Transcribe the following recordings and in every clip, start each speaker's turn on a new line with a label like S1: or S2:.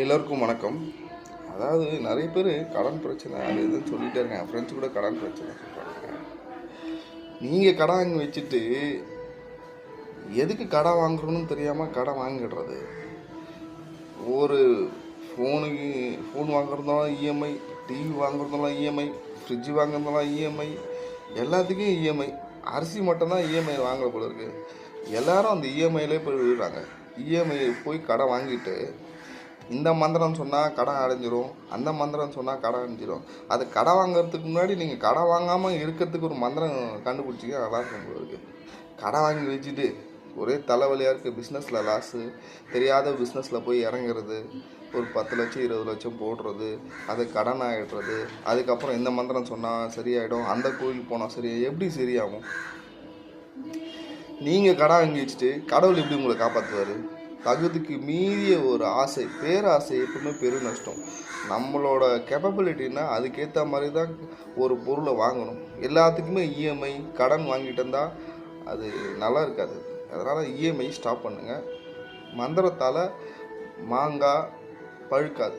S1: எல்லோருக்கும் வணக்கம். அதாவது நிறைய பேர் கடன் பிரச்சனை அது இதுன்னு சொல்லிகிட்டே இருக்கேன் ஃப்ரெண்ட்ஸ் கூட கடன் பிரச்சனை சொல்கிறாங்க நீங்கள் கடன் வாங்கி வச்சுட்டு எதுக்கு கடன் வாங்குறோன்னு தெரியாமல் கடன் வாங்கிடுறது? ஒரு ஃபோனுக்கு ஃபோன் வாங்குறதுனால இஎம்ஐ டிவி வாங்குறதுனால இஎம்ஐ ஃப்ரிட்ஜ் வாங்குறதுனால இஎம்ஐ எல்லாத்துக்கும் இஎம்ஐ அரிசி மட்டும்தான் இஎம்ஐ வாங்குற போல இருக்குது எல்லாரும் அந்த இஎம்ஐலே போய் விழுறாங்க. இஎம்ஐ போய் கடை வாங்கிட்டு இந்த மந்திரம் சொன்னால் கடன் அடைஞ்சிரும் அந்த மந்திரம் சொன்னால் கடன் அடைஞ்சிரும். அது கடை வாங்குறதுக்கு முன்னாடி நீங்கள் கடை வாங்காமல் இருக்கிறதுக்கு ஒரு மந்திரம் கண்டுபிடிச்சிக்க நல்லா இருக்கும் இருக்கு. கடன் வாங்கி வச்சுட்டு ஒரே தலைவலியாக இருக்குது பிஸ்னஸில் லாஸு தெரியாத பிஸ்னஸில் போய் இறங்குறது ஒரு பத்து லட்சம் இருபது லட்சம் போடுறது அது கடன் ஆகிடுறது அதுக்கப்புறம் இந்த மந்திரம் சொன்னால் சரியாயிடும் அந்த கோயில் போனால் சரியா எப்படி சரியாகும்? நீங்கள் கடன் வாங்கி வச்சுட்டு கடவுள் எப்படி உங்களை காப்பாற்றுவார் தகுதிக்கு மீறிய ஒரு ஆசை பேராசை எப்பவுமே பெரு நஷ்டம். நம்மளோட கேப்பபிலிட்டின்னா அதுக்கேற்ற மாதிரி தான் ஒரு பொருளை வாங்கணும். எல்லாத்துக்குமே இஎம்ஐ கடன் வாங்கிட்டு இருந்தால் அது நல்லா இருக்காது. அதனால் இஎம்ஐ ஸ்டாப் பண்ணுங்கள் மந்திரத்தால் மாங்காய் பழுக்காது.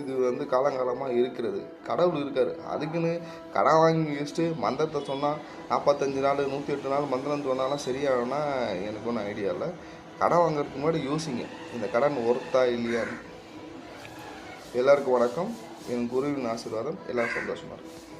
S1: இது வந்து காலங்காலமாக இருக்கிறது. கடவுள் இருக்கார். அதுக்குன்னு கடன் வாங்கி வச்சுட்டு மந்திரத்தை சொன்னால் நாற்பத்தஞ்சு நாள் நூற்றி எட்டு நாள் மந்திரம் சொன்னாலும் சரியாகும்னா எனக்கு ஒன்றும் ஐடியா இல்லை. கடன் வாங்குறதுக்கு முன்னாடி யோசிங்க. இந்த கடன் ஒர்த்தா இல்லையான்னு எல்லாருக்கும் வணக்கம். என் குருவின் ஆசீர்வாதம். எல்லாம் சந்தோஷமாக இருக்கும்